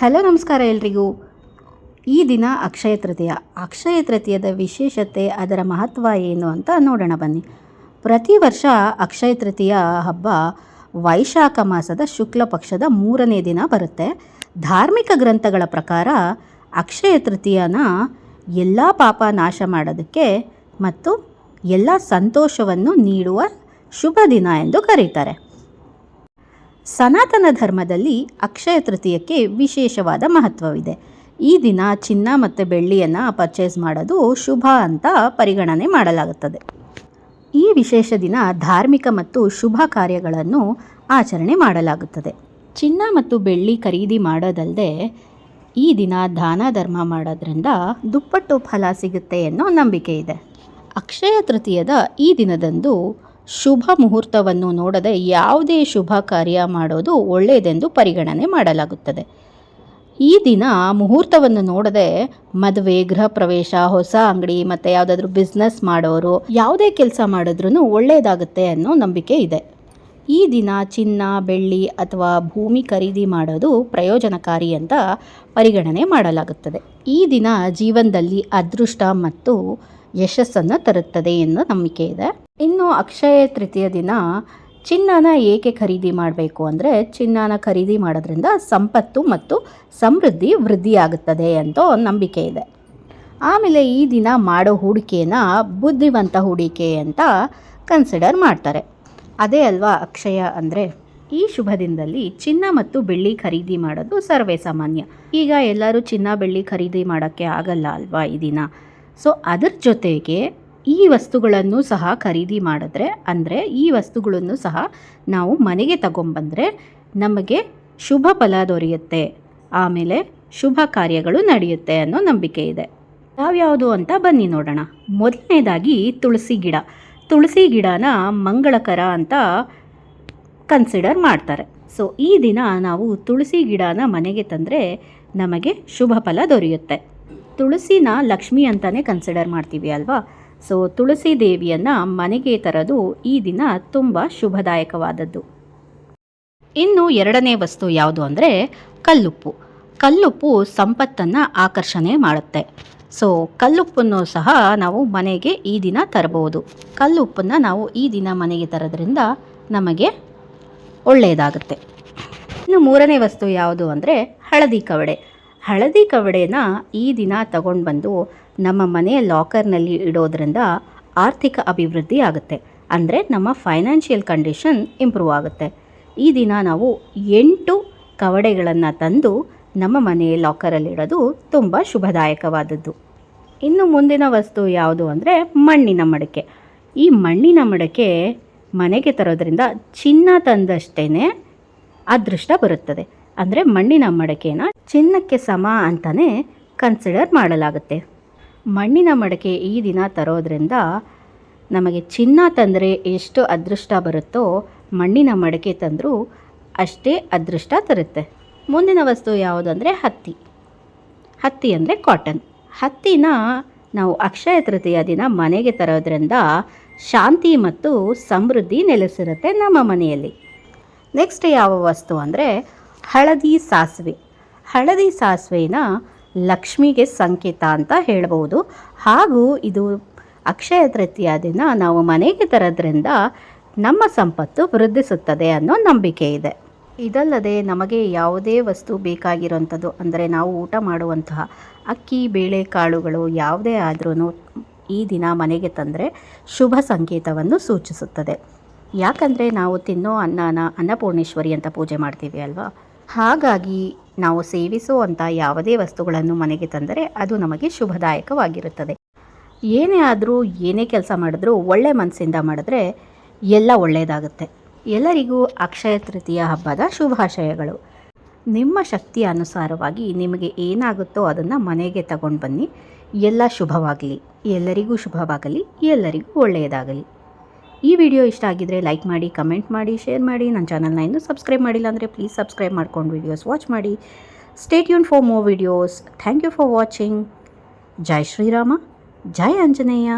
Hello, ನಮಸ್ಕಾರ ಎಲ್ರಿಗೂ. ಈ ದಿನ ಅಕ್ಷಯ ತೃತೀಯ. ಅಕ್ಷಯ ತೃತೀಯದ ವಿಶೇಷತೆ, ಅದರ ಮಹತ್ವ ಏನು ಅಂತ ನೋಡೋಣ ಬನ್ನಿ. ಪ್ರತಿ ವರ್ಷ ಅಕ್ಷಯ ತೃತೀಯ ಹಬ್ಬ ವೈಶಾಖ ಮಾಸದ ಶುಕ್ಲ ಪಕ್ಷದ ಮೂರನೇ ದಿನ ಬರುತ್ತೆ. ಧಾರ್ಮಿಕ ಗ್ರಂಥಗಳ ಪ್ರಕಾರ ಅಕ್ಷಯ ತೃತೀಯನ ಎಲ್ಲ ಪಾಪ ನಾಶ ಮಾಡೋದಕ್ಕೆ ಮತ್ತು ಎಲ್ಲ ಸಂತೋಷವನ್ನು ನೀಡುವ ಶುಭ ದಿನ ಎಂದು ಕರೀತಾರೆ. ಸನಾತನ ಧರ್ಮದಲ್ಲಿ ಅಕ್ಷಯ ತೃತೀಯಕ್ಕೆ ವಿಶೇಷವಾದ ಮಹತ್ವವಿದೆ. ಈ ದಿನ ಚಿನ್ನ ಮತ್ತು ಬೆಳ್ಳಿಯನ್ನು ಪರ್ಚೇಸ್ ಮಾಡೋದು ಶುಭ ಅಂತ ಪರಿಗಣನೆ ಮಾಡಲಾಗುತ್ತದೆ. ಈ ವಿಶೇಷ ದಿನ ಧಾರ್ಮಿಕ ಮತ್ತು ಶುಭ ಕಾರ್ಯಗಳನ್ನು ಆಚರಣೆ ಮಾಡಲಾಗುತ್ತದೆ. ಚಿನ್ನ ಮತ್ತು ಬೆಳ್ಳಿ ಖರೀದಿ ಮಾಡೋದಲ್ಲದೆ ಈ ದಿನ ದಾನ ಧರ್ಮ ಮಾಡೋದ್ರಿಂದ ದುಪ್ಪಟ್ಟು ಫಲ ಸಿಗುತ್ತೆ ಅನ್ನೋ ನಂಬಿಕೆ ಇದೆ. ಅಕ್ಷಯ ತೃತೀಯದ ಈ ದಿನದಂದು ಶುಭ ಮುಹೂರ್ತವನ್ನು ನೋಡದೆ ಯಾವುದೇ ಶುಭ ಕಾರ್ಯ ಮಾಡೋದು ಒಳ್ಳೆಯದೆಂದು ಪರಿಗಣನೆ ಮಾಡಲಾಗುತ್ತದೆ. ಈ ದಿನ ಮುಹೂರ್ತವನ್ನು ನೋಡದೆ ಮದುವೆ, ಗೃಹ ಪ್ರವೇಶ, ಹೊಸ ಅಂಗಡಿ ಮತ್ತು ಯಾವುದಾದ್ರೂ ಬಿಸ್ನೆಸ್ ಮಾಡೋರು ಯಾವುದೇ ಕೆಲಸ ಮಾಡಿದ್ರೂ ಒಳ್ಳೆಯದಾಗುತ್ತೆ ಅನ್ನೋ ನಂಬಿಕೆ ಇದೆ. ಈ ದಿನ ಚಿನ್ನ, ಬೆಳ್ಳಿ ಅಥವಾ ಭೂಮಿ ಖರೀದಿ ಮಾಡೋದು ಪ್ರಯೋಜನಕಾರಿ ಅಂತ ಪರಿಗಣನೆ ಮಾಡಲಾಗುತ್ತದೆ. ಈ ದಿನ ಜೀವನದಲ್ಲಿ ಅದೃಷ್ಟ ಮತ್ತು ಯಶಸ್ಸನ್ನು ತರುತ್ತದೆ ಎನ್ನುವ ನಂಬಿಕೆ ಇದೆ. ಇನ್ನು ಅಕ್ಷಯ ತೃತೀಯ ದಿನ ಚಿನ್ನನ ಏಕೆ ಖರೀದಿ ಮಾಡಬೇಕು ಅಂದರೆ ಚಿನ್ನನ ಖರೀದಿ ಮಾಡೋದ್ರಿಂದ ಸಂಪತ್ತು ಮತ್ತು ಸಮೃದ್ಧಿ ವೃದ್ಧಿಯಾಗುತ್ತದೆ ಅಂತ ನಂಬಿಕೆ ಇದೆ. ಆಮೇಲೆ ಈ ದಿನ ಮಾಡೋ ಹೂಡಿಕೆನ ಬುದ್ಧಿವಂತ ಹೂಡಿಕೆ ಅಂತ ಕನ್ಸಿಡರ್ ಮಾಡ್ತಾರೆ. ಅದೇ ಅಲ್ವಾ ಅಕ್ಷಯ ಅಂದರೆ? ಈ ಶುಭ ದಿನದಲ್ಲಿ ಚಿನ್ನ ಮತ್ತು ಬೆಳ್ಳಿ ಖರೀದಿ ಮಾಡೋದು ಸರ್ವೇ ಸಾಮಾನ್ಯ. ಈಗ ಎಲ್ಲರೂ ಚಿನ್ನ, ಬೆಳ್ಳಿ ಖರೀದಿ ಮಾಡೋಕ್ಕೆ ಆಗಲ್ಲ ಅಲ್ವಾ ಈ ದಿನ? ಸೊ ಅದರ ಜೊತೆಗೆ ಈ ವಸ್ತುಗಳನ್ನು ಸಹ ಖರೀದಿ ಮಾಡಿದ್ರೆ, ಅಂದರೆ ಈ ವಸ್ತುಗಳನ್ನು ಸಹ ನಾವು ಮನೆಗೆ ತಗೊಂಬಂದರೆ ನಮಗೆ ಶುಭ ಫಲ ದೊರೆಯುತ್ತೆ, ಆಮೇಲೆ ಶುಭ ಕಾರ್ಯಗಳು ನಡೆಯುತ್ತೆ ಅನ್ನೋ ನಂಬಿಕೆ ಇದೆ. ಯಾವ್ಯಾವುದು ಅಂತ ಬನ್ನಿ ನೋಡೋಣ. ಮೊದಲನೇದಾಗಿ ತುಳಸಿ ಗಿಡ. ತುಳಸಿ ಗಿಡನ ಮಂಗಳಕರ ಅಂತ ಕನ್ಸಿಡರ್ ಮಾಡ್ತಾರೆ. ಸೊ ಈ ದಿನ ನಾವು ತುಳಸಿ ಗಿಡನ ಮನೆಗೆ ತಂದರೆ ನಮಗೆ ಶುಭ ಫಲ ದೊರೆಯುತ್ತೆ. ತುಳಸಿನ ಲಕ್ಷ್ಮಿ ಅಂತಲೇ ಕನ್ಸಿಡರ್ ಮಾಡ್ತೀವಿ ಅಲ್ವಾ? ಸೊ ತುಳಸಿ ದೇವಿಯನ್ನು ಮನೆಗೆ ತರೋದು ಈ ದಿನ ತುಂಬ ಶುಭದಾಯಕವಾದದ್ದು. ಇನ್ನು ಎರಡನೇ ವಸ್ತು ಯಾವುದು ಅಂದರೆ ಕಲ್ಲುಪ್ಪು. ಕಲ್ಲುಪ್ಪು ಸಂಪತ್ತನ್ನು ಆಕರ್ಷಣೆ ಮಾಡುತ್ತೆ. ಸೊ ಕಲ್ಲುಪ್ಪನ್ನು ಸಹ ನಾವು ಮನೆಗೆ ಈ ದಿನ ತರಬಹುದು. ಕಲ್ಲುಪ್ಪನ್ನು ನಾವು ಈ ದಿನ ಮನೆಗೆ ತರೋದ್ರಿಂದ ನಮಗೆ ಒಳ್ಳೆಯದಾಗುತ್ತೆ. ಇನ್ನು ಮೂರನೇ ವಸ್ತು ಯಾವುದು ಅಂದರೆ ಹಳದಿ ಕವಡೆ. ಹಳದಿ ಕವಡೆನ ಈ ದಿನ ತಗೊಂಡು ಬಂದು ನಮ್ಮ ಮನೆಯ ಲಾಕರ್ನಲ್ಲಿ ಇಡೋದ್ರಿಂದ ಆರ್ಥಿಕ ಅಭಿವೃದ್ಧಿ ಆಗುತ್ತೆ. ಅಂದರೆ ನಮ್ಮ ಫೈನಾನ್ಷಿಯಲ್ ಕಂಡೀಷನ್ ಇಂಪ್ರೂವ್ ಆಗುತ್ತೆ. ಈ ದಿನ ನಾವು ಎಂಟು ಕವಡೆಗಳನ್ನು ತಂದು ನಮ್ಮ ಮನೆಯ ಲಾಕರಲ್ಲಿಡೋದು ತುಂಬ ಶುಭದಾಯಕವಾದದ್ದು. ಇನ್ನು ಮುಂದಿನ ವಸ್ತು ಯಾವುದು ಅಂದರೆ ಮಣ್ಣಿನ ಮಡಕೆ. ಈ ಮಣ್ಣಿನ ಮಡಕೆ ಮನೆಗೆ ತರೋದ್ರಿಂದ ಚಿನ್ನ ತಂದಷ್ಟೇ ಅದೃಷ್ಟ ಬರುತ್ತದೆ. ಅಂದರೆ ಮಣ್ಣಿನ ಮಡಕೆನ ಚಿನ್ನಕ್ಕೆ ಸಮ ಅಂತಲೇ ಕನ್ಸಿಡರ್ ಮಾಡಲಾಗುತ್ತೆ. ಮಣ್ಣಿನ ಮಡಕೆ ಈ ದಿನ ತರೋದ್ರಿಂದ ನಮಗೆ ಚಿನ್ನ ತಂದರೆ ಎಷ್ಟು ಅದೃಷ್ಟ ಬರುತ್ತೋ ಮಣ್ಣಿನ ಮಡಕೆ ತಂದರೂ ಅಷ್ಟೇ ಅದೃಷ್ಟ ತರುತ್ತೆ. ಮುಂದಿನ ವಸ್ತು ಯಾವುದಂದರೆ ಹತ್ತಿ. ಹತ್ತಿ ಅಂದರೆ ಕಾಟನ್ ಹತ್ತಿನ ನಾವು ಅಕ್ಷಯ ತೃತೀಯ ದಿನ ಮನೆಗೆ ತರೋದ್ರಿಂದ ಶಾಂತಿ ಮತ್ತು ಸಮೃದ್ಧಿ ನೆಲೆಸಿರುತ್ತೆ ನಮ್ಮ ಮನೆಯಲ್ಲಿ. ನೆಕ್ಸ್ಟ್ ಯಾವ ವಸ್ತು ಅಂದರೆ ಹಳದಿ ಸಾಸಿವೆ. ಹಳದಿ ಸಾಸಿವೆನ ಲಕ್ಷ್ಮಿಗೆ ಸಂಕೇತ ಅಂತ ಹೇಳ್ಬೋದು. ಹಾಗೂ ಇದು ಅಕ್ಷಯ ತೃತೀಯ ದಿನ ನಾವು ಮನೆಗೆ ತರೋದ್ರಿಂದ ನಮ್ಮ ಸಂಪತ್ತು ವೃದ್ಧಿಸುತ್ತದೆ ಅನ್ನೋ ನಂಬಿಕೆ ಇದೆ. ಇದಲ್ಲದೆ ನಮಗೆ ಯಾವುದೇ ವಸ್ತು ಬೇಕಾಗಿರೋಂಥದ್ದು ಅಂದರೆ ನಾವು ಊಟ ಮಾಡುವಂತಹ ಅಕ್ಕಿ ಬೇಳೆ ಕಾಳುಗಳು ಯಾವುದೇ ಆದ್ರೂ ಈ ದಿನ ಮನೆಗೆ ತಂದರೆ ಶುಭ ಸಂಕೇತವನ್ನು ಸೂಚಿಸುತ್ತದೆ. ಯಾಕಂದರೆ ನಾವು ತಿನ್ನೋ ಅನ್ನನ ಅನ್ನಪೂರ್ಣೇಶ್ವರಿ ಅಂತ ಪೂಜೆ ಮಾಡ್ತೀವಿ ಅಲ್ವಾ? ಹಾಗಾಗಿ ನಾವು ಸೇವಿಸುವಂಥ ಯಾವುದೇ ವಸ್ತುಗಳನ್ನು ಮನೆಗೆ ತಂದರೆ ಅದು ನಮಗೆ ಶುಭದಾಯಕವಾಗಿರುತ್ತದೆ. ಏನೇ ಆದರೂ, ಏನೇ ಕೆಲಸ ಮಾಡಿದ್ರೂ, ಒಳ್ಳೆ ಮನಸ್ಸಿಂದ ಮಾಡಿದ್ರೆ ಎಲ್ಲ ಒಳ್ಳೆಯದಾಗುತ್ತೆ. ಎಲ್ಲರಿಗೂ ಅಕ್ಷಯ ತೃತೀಯ ಹಬ್ಬದ ಶುಭಾಶಯಗಳು. ನಿಮ್ಮ ಶಕ್ತಿಯ ಅನುಸಾರವಾಗಿ ನಿಮಗೆ ಏನಾಗುತ್ತೋ ಅದನ್ನು ಮನೆಗೆ ತಗೊಂಡು ಬನ್ನಿ. ಎಲ್ಲ ಶುಭವಾಗಲಿ. ಎಲ್ಲರಿಗೂ ಶುಭವಾಗಲಿ. ಎಲ್ಲರಿಗೂ ಒಳ್ಳೆಯದಾಗಲಿ. ಈ ವಿಡಿಯೋ ಇಷ್ಟ ಆಗಿದ್ದರೆ ಲೈಕ್ ಮಾಡಿ, ಕಮೆಂಟ್ ಮಾಡಿ, ಶೇರ್ ಮಾಡಿ. ನನ್ನ ಚಾನಲ್ನ ಇನ್ನೂ ಸಬ್ಸ್ಕ್ರೈಬ್ ಮಾಡಿಲ್ಲ ಅಂದರೆ ಪ್ಲೀಸ್ ಸಬ್ಸ್ಕ್ರೈಬ್ ಮಾಡ್ಕೊಂಡು ವೀಡಿಯೋಸ್ ವಾಚ್ ಮಾಡಿ. Stay ಯೂನ್ for more videos thank you for watching ಜೈ ಶ್ರೀರಾಮ, ಜೈ ಆಂಜನೇಯ.